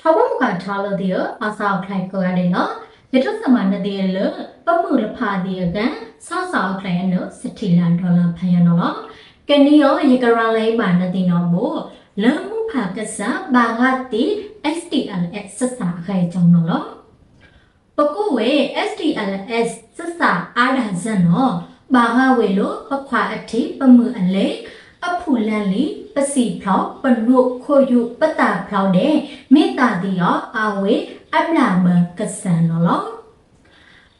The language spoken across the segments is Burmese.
ထောက်မကထားလို့ဒီအဆောက်ခိုင်ကိုရတယ်နော်ရတစမနဒီလပမှုလဖာဒီကန်ဆောက်ဆောက်ခိုင်နော်စတိလန်ဒေါ်လာဖယနော်ကနီယောယေကရလေးပါနဒီနော်မို့လမှုဖာကစားဘာဂတိ STLS စစာခိုင်ကြောင့်နော်ပကုဝေ STLS စစာအားဒါဇန်နော်ဘာဂဝေလို့ပခွာအထိပမှုအလေ အဖူလန်လီပစီဖလောက်ပနုခိုယုပတာဖလောက်တဲ့မေတ္တာတိယောအာဝေအပလာမကဆန်နော်လော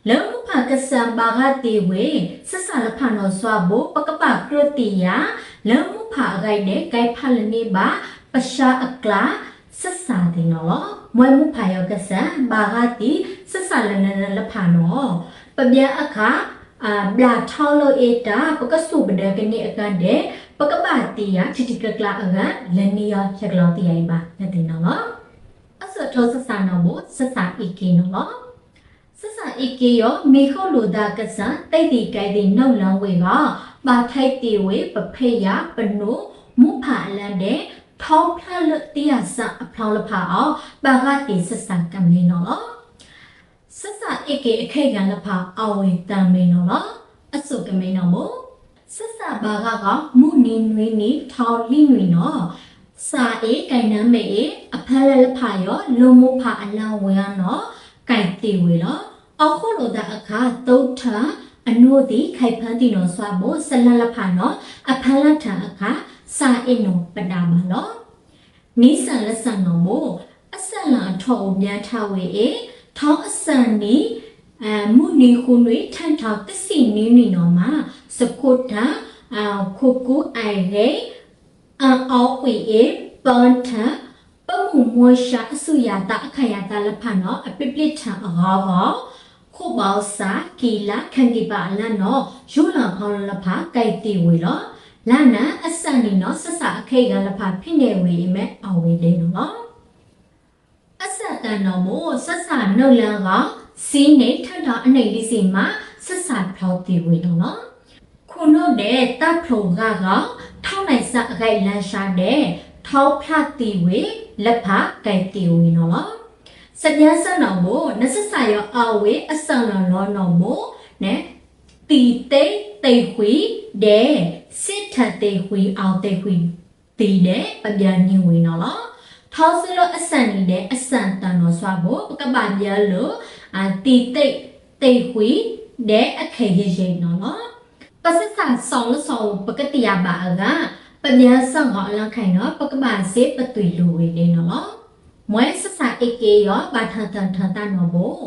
လုံမဖကဆန်ဘာဂတိဝေစဆလဖနောဆွာဘပကပကရတိယလုံမဖဂိုက်တဲ့ဂိုက်ဖလနေပါပရှာအကလာစဆာတင်နော်မွေမှုဖာယောကဆန်ဘာဂတိစဆလနနလဖနောပပြအခါအာဘလာထောင်းလို့အတာပကစုပဒကနေအကန်တဲ့ ပကပတီယာချီတီကကလာအကလနီယာရကလောတီယိုင်ပါနဲ့တင်နော်အစထောစဆာနောဘစဆာအီကီနော်စဆာအီကီယောမေခိုလိုဒါကဆန်တိတ်တီကိုင်တီနှုတ်လန်းဝေကပါထိုက်တီဝေပဖေယပနုမုဖာလန်တဲ့ထောင်းဖလတီယာဆအဖောင်းလဖာအောင်ဘာဂတီစဆာကမ်လီနော်စဆာအီကီအခေကန်လဖာအဝေတမ်မေနော်အစုကမေနော်မို့ ဆက်စဘာကကမုနီနွေနီထောင်းလိနွေနော်စာအေးကိုင်နမ်းမေအေးအဖက်လက်ဖာရောလုံမဖာအလောင်းဝဲနော်ကိုင်တီဝေလောအခုလိုတဲ့အခါသုတ်ထအနုတိခိုက်ဖန်းတီနော်ဆွာမို့ဆလလဖာနော်အဖက်လက်ထအခါစာအေးနော်ပဒါမလောနိဆန်လက်ဆန်နော်မို့အဆန်လာထော်မြန်ထဝေအေးထောင်းအဆန်နီ အမုနီခုနွေထန်ထောက်တစီနီနီနော်မှာစကုတ်တာအခုကူအိုင်ရေအောက်ဝီအေပန်တာပမှုမွေရှာအစုရတာအခရတာလဖနော်အပိပလိချံအဟောဟောခုဘောစာကီလာခန္ဒီပါလန်နော်ယူလာခေါလဖကိုက်တီဝေလောလာနာအစန်နီနော်ဆဆအခေကလဖဖိနေဝေမဲအဝေလေးနော်အဆက်တန်တော်မို့ဆက်ဆာနှုတ်လန်းက စီးနေထထအနေလေးစီမှာဆက်ဆာဖောက်တီဝေနော်ခုနတဲ့တပ်ဖုံကကထောင်းနိုင်စအခိုက်လန်ရှာတဲ့ထောက်ဖတ်တီဝေလက်ဖကဲတီဝေနော်စကြစနောမို့နစဆာယောအဝေအစံလောလောနော်မို့နဲ့တီတိတ်တိတ်ခွေတဲ့စစ်ထတိတ်ခွေအောင်တိတ်ခွေတီတဲ့ပပြညင်ဝေနော်လားထောက်စလို့အစံနေတဲ့အစံတန်တော်ဆွာဖို့ကပ္ပပြလို့ အာတီတိတ်တိတ်ခွေတဲ့အခေရရိနော်နော်ပစစဆောင်လဆောင်ပကတိယပါကပညာဆောင်ကအလခိုင်နော်ပကပစေပတူလူဝေနေနော်မွဲစစအကေယောဘာထထထတနော်ဘော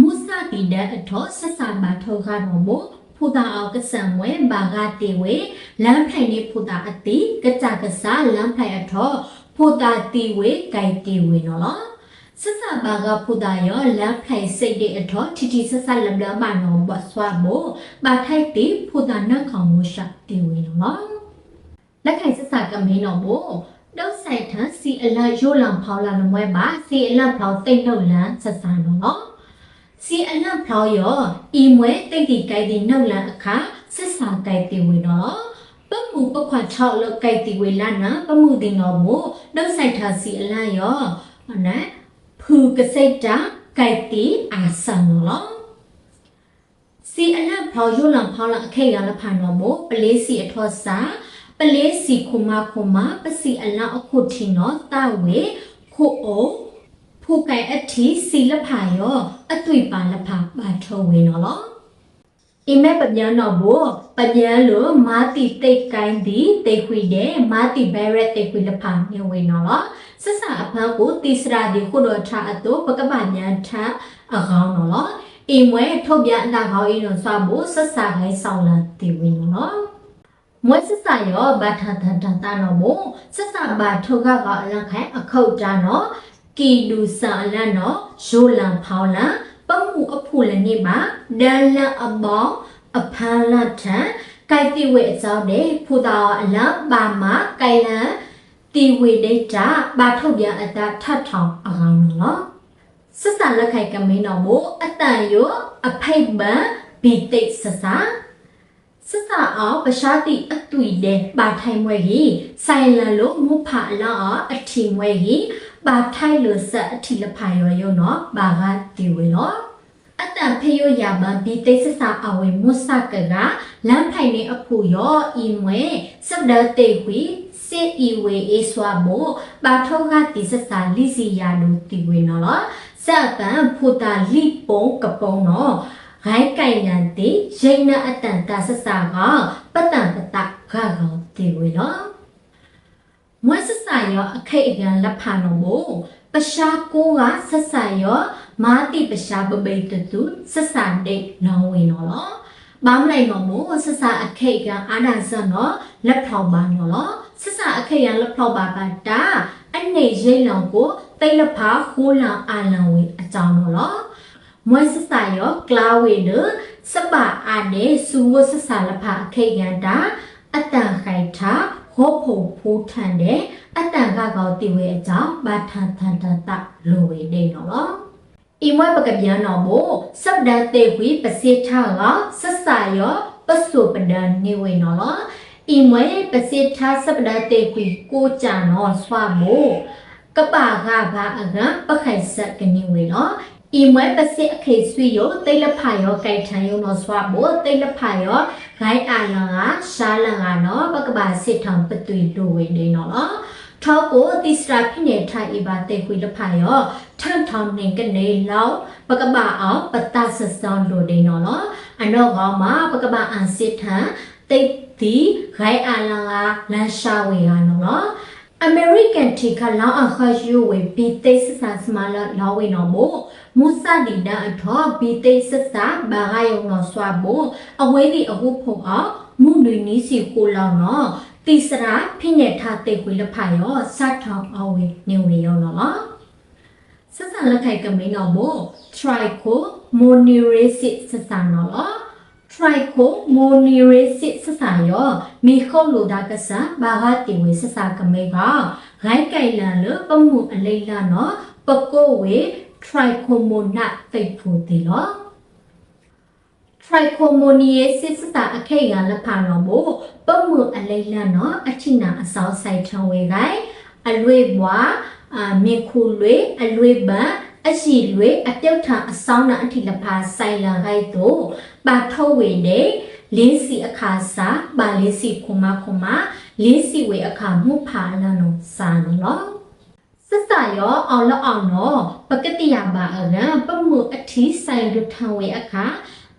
မုစတိတဲ့အထောစစဘာထောခနော်ဘောဖူတာအောက်ကဆံဝဲဘာဂတေဝေလမ်းဖိုင်နေဖူတာအတိကကြကစားလမ်းဖိုင်အထောဖူတာတီဝေဂိုင်တီဝေနော် စစဘာကဖူတာယောလမ်းဖိုင်စိတ်တဲ့အထောတီတီစစလမ်လမ်မနော်ဘဆွာဘောဘာထိုက်တိဖူတာနတ်ခေါင်မရှာတီဝေနော်လက်ခိုင်စစကမင်းနော်ဘောတောက်ဆိုင်ထစီအလရိုးလံဖောင်းလာလမွဲပါစီအလဖောင်းတိတ်နှုတ်လန်းဆက်ဆန်းနော်စီအလဖောင်းရောဤမွဲတိတ်တီကြိုက်တီနှုတ်လန်းအခါစစ်စာကြိုက်တီဝေနော်ပမှုပခွာ6လောက်ကြိုက်တီဝေလာနာပမှုတင်တော်မို့တောက်ဆိုင်ထစီအလရောဟုတ်နော် ဖူကစိတ်တာကြိုက်တီအာဆန်နော်စီအလတ်ဖော်ရုလံဖောင်းလအခေရလဖန်တော်မို့ပလေးစီအထောစာပလေးစီခုမခုမပစီအလအခုထင်တော့တဝေခုအိုဖူကဲအထီစီလဖာယောအတွေ့ပါလဖာပါထုံးဝင်တော့လောအိမဲပညာတော့ဘောပညာလို့မာတီတိတ်ကိုင်းဒီတိတ်ခွေတဲ့မာတီဘဲရက်တိတ်ခွေလဖာညဝင်တော့လော စဆာအဖန်ကိုတိစရာဒီခုတော့ထားအတော့ပကပညာထားအကောင်းတော့လောအိမ်မွဲထုတ်ပြန်အတာခေါင်းအင်းတို့ဆွာဖို့ဆက်စာခိုင်းဆောင်လာတည်ဝင်နော်မွဲဆက်စာရောဘာထထထတာနော်မို့ဆက်စာဘာထုတ်ကကအလန့်ခိုင်းအခုတ်တာနော်ကီလူစာလန်နော်ရိုးလံဖောင်းလံပမှုအဖို့လည်းနေပါဒန်လန်အဘောင်းအဖန်လတ်ထန်ကိုက်တိဝဲအကြောင်းနဲ့ဖူတာအလန့်ပါမကိုင်လန် တီဝေဒိတာဘာထုတ်ပြန်အတာထတ်ထောင်အကောင်နော်စစလက်ခိုက်ကမင်းတော်မို့အတန်ယောအဖိတ်ပံဘီတိတ်စစစစအောင်ပရှာတိအတွေ့တဲ့ပါထိုင်မွဲကြီးဆိုင်လန်လို့မုဖအလောင်းအထီမွဲကြီးဘာထိုင်လို့ဆက်အထီလဖာရောယုံနော်ဘာကတီဝေနော် အတန်ဖေယရပါဘီတိစစာအဝေမုစကကလမ်းဖိုင်နေအဖူရောအီမွေစပ်ဒတေဝီစေအီဝေအေဆွာမိုဘာထောကတိစစာလီစီယာလူတီဝေနော်ဆက်ပန်ဖူတာလိပုံကပုံနော်ဂိုင်းကိုင်နန်တိရိတ်နအတန်တာဆဆာကပတန်ပတခါကောင်တီဝေနော်မွဲဆဆာရောအခိတ်အကန်လက်ဖာနော်မို့ပရှာကိုကဆဆာရောမာတိပရှာပပိတတုဆဆာဒိတ်နောင်းဝင်နော်လောဘာမလိုက်နော်မို့ဆဆာအခိတ်ကအာဒဆန်နော်လက်ထောင်ပါနော်လောဆဆာအခိတ်ရလက်ထောင်ပါပါတာအနေရိတ်လောင်ကိုတိတ်လက်ဖာခိုးလောင်အာလံဝေအကြောင်းနော်လောမွဲဆဆာရောကလာဝေနစပအာနေစူဝဆဆာလဖာအခိတ်ကန်တာအတန်ခိုင်တာဟောဖို့ဖိုးထန်တဲ့အတန်ကကောတီဝေအကြောင်းဘာထန်ထန်တတလိုဝေနေနော်လော အီမွဲပကပြန်နော်မို့စပ်ဒတ်တေဝီပစေထားကဆဆာရောပစုပဒန်နေဝေနော်လောအီမွဲပစေထားစပ်ဒတ်တေဝီကိုကြနော်ဆွာမို့ကပါကဘာအကပခိုင်ဆက်ကနေဝေနော်အီမွဲပစေအခေဆွေရောတိတ်လဖာရောကြိုက်ထန်ရောနော်ဆွာမို့တိတ်လဖာရောဂိုင်းအာလငါရှာလငါနော်ပကပါစစ်ထောင်ပသွေလိုဝေနေနော်လော ထောက်ကိုတိစရာဖြစ်နေထိုင်အပါတေခွေလဖာရောထန်ထောင်နေကနေလောက်ပကပါအောင်ပတဆစံလိုနေနော်လောအနောကောင်မှာပကပါအန်စစ်ထန်တိတ်ဒီဂိုင်းအာလငါလန်ရှာဝေကနော်လော American တီကလောင်းအခါယူဝေဘီတိတ်ဆာစမလာလောဝေနော်မို့မူဆာဒီဒါအထောဘီတိတ်ဆာဘာဂယုံနော်ဆွာမို့အဝေးဒီအခုဖုံအောင်မုန်တွေနီးစီကိုလောင်းနော် တိစရာဖိနေထားတိတ်ခွေလဖာရောစတ်ထောင်အဝေးနေဝေရောနော်ဆက်ဆံလက်ခိုက်ကမင်းနော်မို့ tricho monoresis ဆက်ဆံနော် tricho monoresis ဆက်ဆံရောမိခုတ်လိုတာကစားဘာဂတိဝေဆက်ဆာကမေကဂိုင်းကိုင်လန်လပမှုအလိလာနော်ပကိုဝေ trichomona တိတ်ဖို့တီလော trichomoniasis တာအခေရလက်ဖာနော်မို့ပုံမှုအလိလန်နော်အချိနာအစောဆိုင်ထုံဝေကိုင်အလွေဘွားအမေခုလွေအလွေပန်အရှိလွေအပြုတ်ထအစောင်းနာအထိလဖာဆိုင်လာခိုက်တို့ပါထုတ်ဝေနေလင်းစီအခါစာပါလင်းစီခုမခုမလင်းစီဝေအခါမှုဖာလန်နော်စာနော်စစရောအောင်လောက်အောင်နော်ပကတိယပါအရန်ပမှုအထီးဆိုင်လူထံဝေအခါ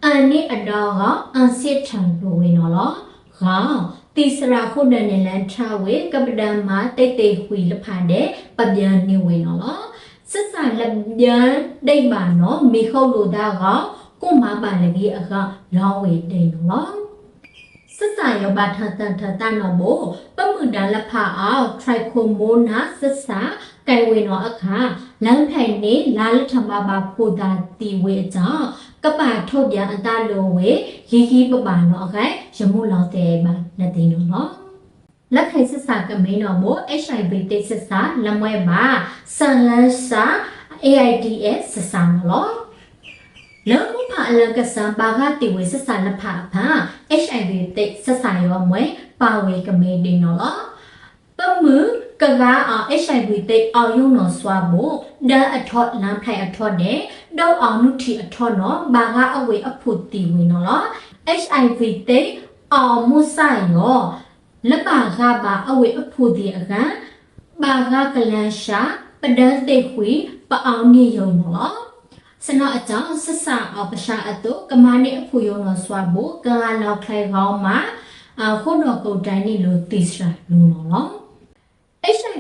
အန်နိအတော်ကအန်စစ်ထံလိုဝေနော်လောဂေါတိစရာခုနနေလန်ထဝေကပဒံမာတိတ်တိတ်ခွေလဖန်တဲ့ပပြန်နေဝေနော်လောစစလက်ပြန်ဒိတ်ပါနော်မိခုတ်လိုတာကကိုမပါလကြီးအခါလောင်းဝေတိန်နော်စစယောဘာထတန်ထတန်နော်ဘောပမှုတန်လဖအောင် trichomona စစကဲဝေနော်အခါ လမ်းဖိုင်နေလာလထမပါဖိုတာတီဝေကြောင့်ကပထုတ်ပြန်အတလုံးဝေရီရီပပနော်အခါရမှုလောင်တဲ့ပါလက်သိနော်လက်ခိုင်စစကမင်းတော်မို့ HIV တိတ်စစလမွဲပါဆန်လန်းစာ AIDS စစနော်လောမဖအလကဆံဘာဂတိဝေစစလဖဖာ HIV တိတ်စစရောမွဲပါဝေကမေဒီနော် ပမှုကကားအောင် HIV တိတ်အောင်ယုံနော်စွာဖို့ဒါအထော့လမ်းဖိုင်အထော့နဲ့တောက်အောင်နုထီအထော့နော်ဘာဂအဝေအဖို့တီဝင်နော် HIV တိတ်အောင်မှုဆိုင်ရောလက်ပါကပါအဝေအဖို့တီအကန်ဘာဂကလန်ရှာပဒန်တိတ်ခွေပအောင်နေယုံနော်စနအကြောင်းဆဆအပရှာအတုကမနိအဖူယုံတော်စွာဖို့ကလာလောက်ခိုင်ကောင်းမှာအခုတော့ကိုတိုင်းနေလို့တိစရာလူနော်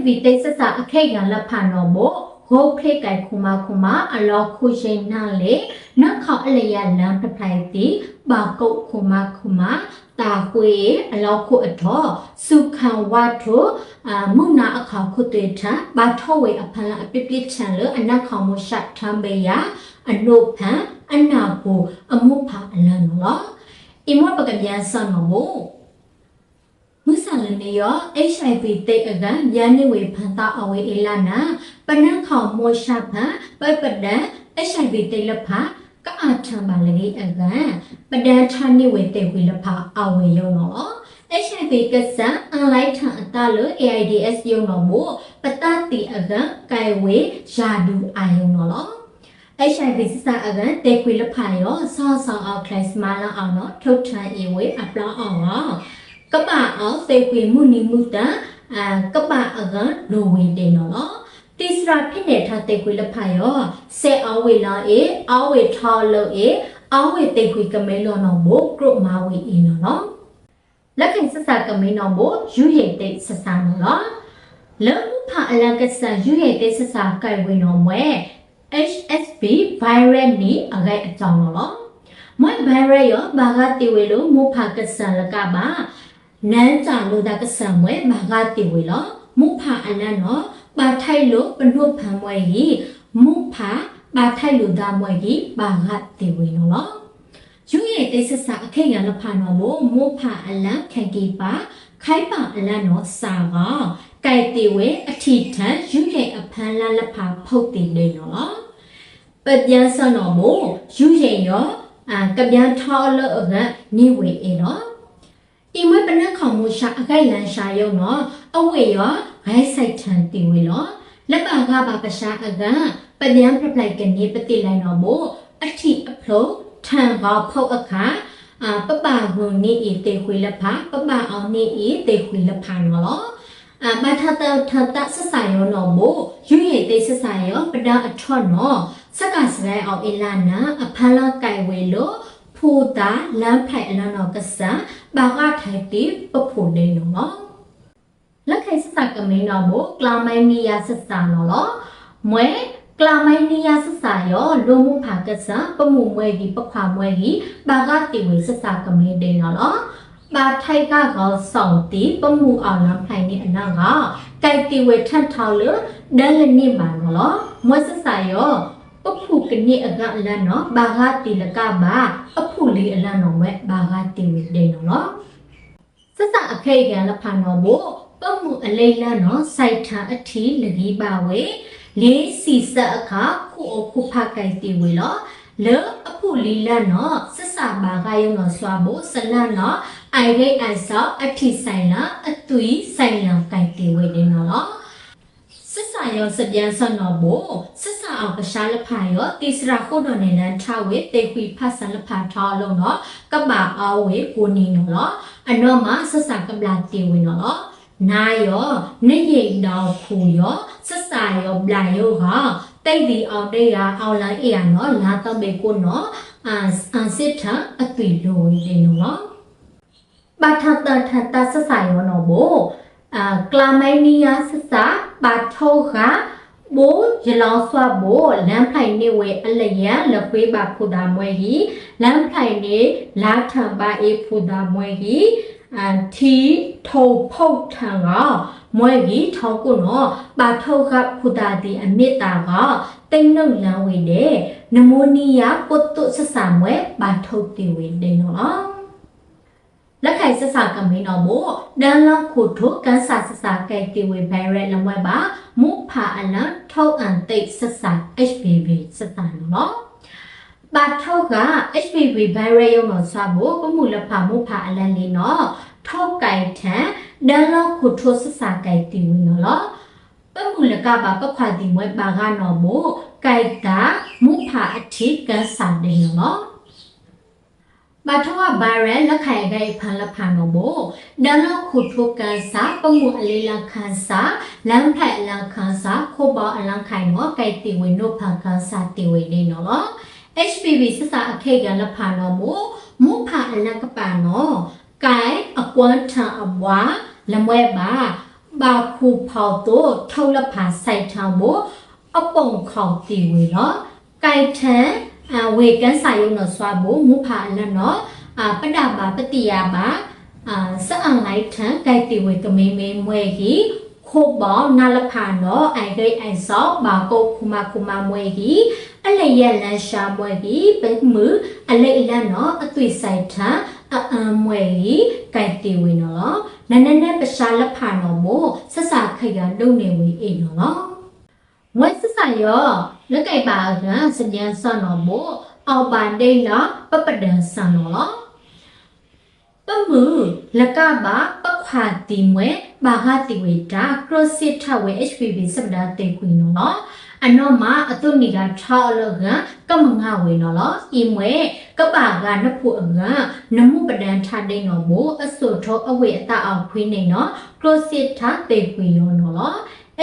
HIV တိတ်ဆဆအခေကလက်ဖန်တော်မို့ဂုတ်ခေကိုင်ခုမခုမအလောခုရှိန်နာလေနတ်ခေါအလျာလမ်းပထိုင်တိဘာကုတ်ခုမခုမတာကွေအလောခုအထောစုခံဝတ်ထိုအမုနာအခါခုတေထဘာထောဝေအဖန်အပစ်ပစ်ချန်လအနက်ခေါမရှတ်ထံဘေယအနုဖန်အနာဘူအမှုဖာအလန်နော်အမောပကပြန်ဆန်နော် မို့မုဆလနေယော HIV တိတ်အကညနေဝေဖန်တာအဝေအလနာပနန်းခေါမောရှာဖန်ပပဒံ HIV တိတ်လဖကအာထံပါလေအကပဒံဌာနိဝေတေဝေလဖအဝေယောနော် HIV ကစားအန်လိုက်ထံအတလို့ AIDS ယုံတော်မူပတတိအကံကိုင်ဝေယာဒူအာယုံတော်လော HIV စစအကန်တေခွေလဖာယောဆောဆောအောက်ခလစ်မာလာအောင်တော့ထုတ်ထန်အဝေအပလာအောင် ကပအောင်တေခွေမှုနိမှုတအာကပအကန်လိုဝေတင်နော်တိစရာဖြစ်နေထားတေခွေလဖာယောဆေအဝေလာအေအဝေထောလို့အေအဝေတေခွေကမဲလောနော်မို့ကရုမာဝေအင်းနော်လက်ခင်စစကမဲနော်မို့ယူရိတ်တိတ်စစနော်လောဖာအလကဆာယူရိတ်တိတ်စစကိုင်ဝေနော်မွဲ HSV virus ni agai achong lo moi virus yo baga tiwe lo mo pha ka san la ka ba nan cha lo da ka san mwe baga tiwe lo mo pha anan no ba thai lo pnu phan mwe yi mo pha ba thai lo da mwe yi baga tiwe no lo ယူရဲ့တိစစအခေရလဖာနော်မို့မို့ဖာအလန်ခံကေပါခိုင်ပါအလန်နော်စာကไก่ตีเวอธิฐานယူရဲ့အဖန်လာလဖာဖုတ်တင်နေနော်ပပြန်စနော်မို့ယူရဲ့ရောအာကပြန်ထောလို့အကနိဝေအေနော် ဒီမွေးပနခေါမှုရှာအခိုင်လန်ရှာယုံနော်အဝေရောဂိုင်းဆိုင်ထန်တီဝေနော်လက်ပါကပါပရှာအကပပြန်ပြပလိုက်ကနေပတိလိုက်နော်မို့အထိအဖလို့ထန်ပါဖုတ်အခါအာပပဝုန်နေအေတေခွေလဖာပပအောင်နေအေတေခွေလဖာနော်အာမထတထတဆဆာယောနော်မို့ယူရည်တိဆဆာယောပဒအထွတ်နော်စက်ကစရဲအောင်အလာနာအဖလာကိုင်ဝေလို့ ဖူတာလမ်းဖိုင်အလနော်ကဆာဘာကထိုင်တိပဖို့နေနော်လက်ခိုင်စစကမင်းနော်မို့ကလာမိုင်းနီယာစစနော်လောမွဲကလာမိုင်းနီယာစစယောလူမှုဖာကဆာပမှုမွဲကြီးပခွာမွဲကြီးဘာကတိဝေစစကမင်းနေနော်လောပါထိုက်ကကောဆောင်တီပမှုအောင်လမ်းဖိုင်နေအနာကကြိုက်တီဝေထတ်ထောက်လို့ဒဲလနိမာနော်လောမွဲစစယော ပဖုကနိအကအလန်နော်ဘာဂတိလကဘာအဖုလီအလန်နော်ဝဲဘာဂတိဝိတေနော်စစအခေကံလဖာနော်ဘိုပမှုအလေးလန်နော်စိုက်ထာအထီလကြီးပါဝေလေးစီစအခါခုအခုဖကိုင်တီဝေလောလေအဖုလီလန်နော်စစဘာဂယုံနော်စွာဘိုဆလန်နော်အိုင်ရိတ်အိုင်ဆောအထီဆိုင်လာအသွီဆိုင်လာကိုင်တီဝေနေနော် စစယောစပြန်ဆနော်ဘိုစစအောင်ကရှာလဖာယောတိစရာခုဒိုနေနန်ထဝေတေခွီဖတ်ဆလဖာထောလုံးနော်ကပ္ပအာဝေကိုနီနော်အနောမစစကပလာတီဝေနော်နာယောနေရိတ်တော်ခူယောစစယောဘလာယောဟာတိတ်ဒီအောင်တေးရအောင်လိုင်းအေရနော်လာတော့ဘေကိုနော်အာအန်စစ်ထအသွေလိုနေနော်ဘာထတထတစစယောနော်ဘိုအာကလာမိုင်းနီယာစစ ပါထောကဘိုရလောင်းဆွာဘိုလမ်းဖိုင်နေဝဲအလျံလခွေးပါဖူတာမွဲဟီလမ်းဖိုင်နေလာထံပါအေဖူတာမွဲဟီအန်တီထုံဖုတ်ထံကမွဲဟီထောက်ကုနော်ပါထောကဖူတာဒီအမြစ်တာကတိတ်နှုတ်လမ်းဝေတဲ့နမိုနီယာပုတ်တုဆဆာမွဲပါထုတ်တီဝေတဲ့နော် လက်ခိုင်စစကမင်းတော်မို့ဒန်လခုထုကန်စာစစကဲတီဝေဘိုင်ရက်လမွဲပါမုဖာအလန်ထောက်အန်တိတ်စစ HPV စစနော်ပါထောက်က HPV ဘိုင်ရက်ရုံတော့စဖို့ပမှုလဖာမုဖာအလန်လေးနော်ထောက်ကိုင်ထန်ဒန်လခုထုစစကဲတီဝေနော်ပမှုလကပါပခွာတိမွဲပါကနော်မို့ကြိုက်တာမုဖာအထိကန် စာတယ်နော်မထဝဗိုင်ရယ်လက်ခိုင်ဂိုင်ဖန်လက်ဖန်တော့မို့ဒန်လောက်ခုထုကန်စာပမှုအလေးလခန်းစာလမ်းဖိုက်လခန်းစာခိုးပေါ်အလန်ခိုင်တော့ကြိုက်တီဝင်းတို့ဖန်ခန်းစာတီဝင်းနေနော် HPV စစအခေကလက်ဖန်တော့မို့မုဖာအလကပန်နော်ကဲအကွမ်းထံအဘွားလမွဲပါဘာခုဖောက်တော့ထောက်လက်ဖာစိုက်ထောင်မို့အပုံခေါင်တီဝင်းနော်ကြိုက်ထန် အဝေကန်စာယုံတော့စွာဖို့မူဖာလနော်အပဒပါပတိယပါအာစအန်လိုက်ထန်ကြိုက်တီဝေကမေမေမွဲကြီးခိုးပေါနာလဖာနော်အိုင်ဂိတ်အိုင်ဆောက်ဘာကုတ်ခုမခုမမွဲကြီးအလျက်လန်ရှာမွဲကြီးပိမှုအလိအလန်နော်အသွေးဆိုင်ထန်အအံမွဲကြီးကြိုက်တီဝေနော်နနနဲ့ပရှာလဖာနော်မို့ဆက်စာခိတ်ကလုံနေဝေအိနော်မွဲစစရော လက်ကဲပါကစပြန်ဆန်တော်မို့အောက်ပါဒိတ်လာပပဒန်ဆန်တော်ပမှုလကပါပခွာတိမွေဘာဟာတိဝေတာကရစစ်ထဝေ HPV စပဒါတေကွီနော်နော်အနောမအတုနီကထောက်လောကကမငါဝေနော်လောအီမွေကပါကနဖို့အကနမှုပဒန်ထဒိန်နော်မို့အစုထောအဝေအတအောင်ခွေးနေနော်ကရစစ်ထတေကွီရောနော်လော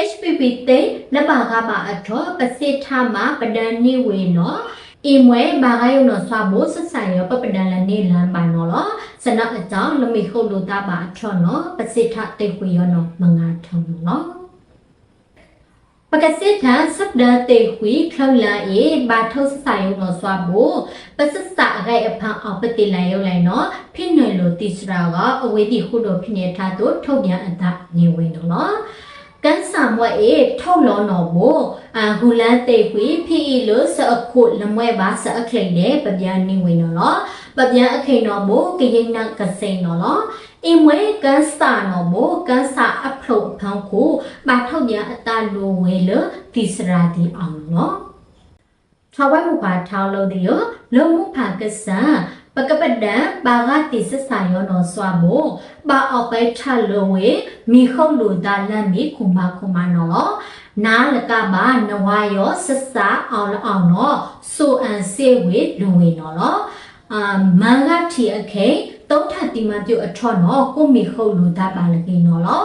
HPV တေလဘာကပါအထောပစစ်ထမှာပဒန်နိဝေနော်အီမွေဘာဂယုံနော်ဆွာဖို့စဆိုင်ရောပပဒန်လနေလမ်းပါနော်လောစနအကြောင်းလမိခုတ်လို့တာပါအချောနော်ပစိထတေခွေရောနော်မငါထုံနော်ပကစိထစပ်ဒတေခွေခလောက်လာအေဘာထုစဆိုင်ရောနော်စွာဖို့ပစစအဂိုင်အဖန်အောင်ပတိလန်ရောလိုက်နော်ဖြစ်နေလို့တိစရာကအဝေးတိခုတို့ဖြစ်နေထားတို့ထုတ်ပြန်အပ်နေဝင်နော် ကန်ဆာမွဲ့အေထောက်လောနော်မို့အာဂူလန်တေခွေဖိအီလို့စအခုလမွဲပါစအခလိတဲ့ပပြားနေဝင်နော်ပပြန်အခိန်တော်မို့ကရင်နကစိန်တော်လောအင်ဝဲကန်စတာတော်မို့ကန်စာအဖလို့ဖောင်းကိုပါထောက်ရအတလိုဝဲလတိစရာဒီအောင်နော်ထောက်ဝဲမှုပါထောက်လို့ဒီရောလုံမှုဖာကဆာ ပကပဒံဘာဂတိစဆာယောနော်စွာမို့ဘာအောက်ပဲထလိုဝဲမိခုတ်လူဒါလန်မီခုမခုမနော်နားလကပါနဝါယောစဆာအောင်လအောင်နော်ဆိုအန်စေဝေလုံဝေနော်လောအာမန်ဂတီအခေတုံးထတိမပြုတ်အထော့နော်ကိုမီခုတ်လူတာပါလကိနော်လော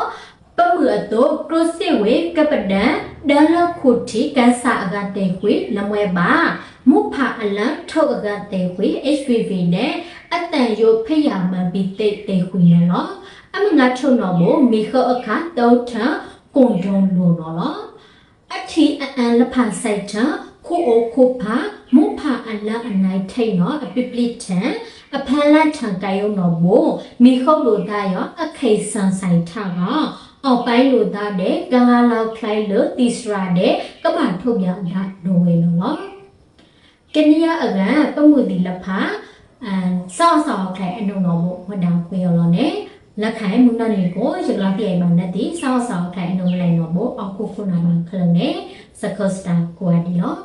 ပမှုအတုကရစီဝေကပဒံဒလခုတီကန်စာအကတဲ့ခွေလမွဲပါ မုဖာအလန်ထုတ်အကတဲ့ခွေ HPV နဲ့အတန်ယိုဖိယာမန်ဘီတိတ်တဲ့ခွေနော်အမငါထုံနော်မို့မိခအခါတုံးထကွန်ဒုံလို့နော်လောအထီအန်လဖန်ဆိုင်တာခုအိုခုဖာမုဖာအလအနိုင်ထိတ်နော်အပိပလိတန်အဖန်လန်ထံကယုံတော်မို့မိခုတ်လိုသားရောအခိတ်ဆန်ဆိုင်ထကအောက်ပိုင်းလိုသားတဲ့ကလာလောက်ခလိုက်လို့တီစရာတဲ့ကပ္ပထုတ်ပြတာလိုဝင်နော် ကနီးယားအကန်ပမှုဒီလဖာအန်စောက်စောက်ခိုင်အနုံတော်မို့ဝဒံခွေရောလောနဲ့လက်ခိုင်မူနနေကိုရကလာပြေမနဲ့ဒီစောက်စောက်ခိုင်အနုံလိုက်တော့မို့အောက်ခုခုနာမခလုံးနဲ့စကောစတာကွာဒီလော